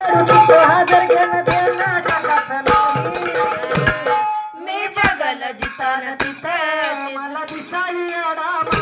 हजर घेणं त्यांना काकाचं नाही मला दिसाही आडा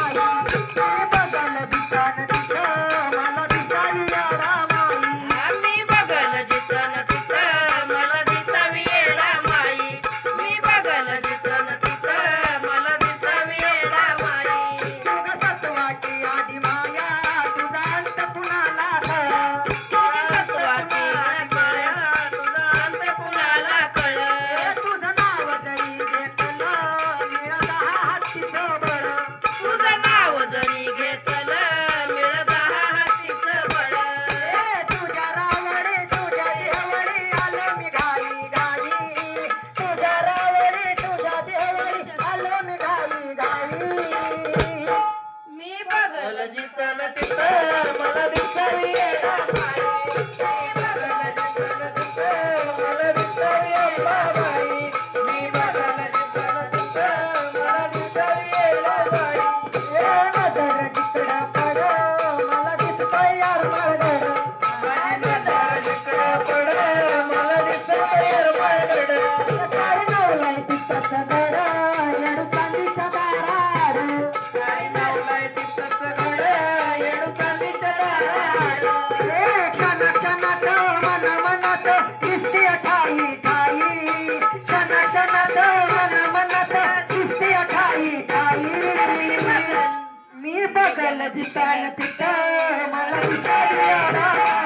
జితన తిత మల దిక్కరియడా दिसते ठाई ठाई क्षणा क्षणात मन मनात दिसते ठाई ठाई मी बघल जिताल तिथं मला तिथं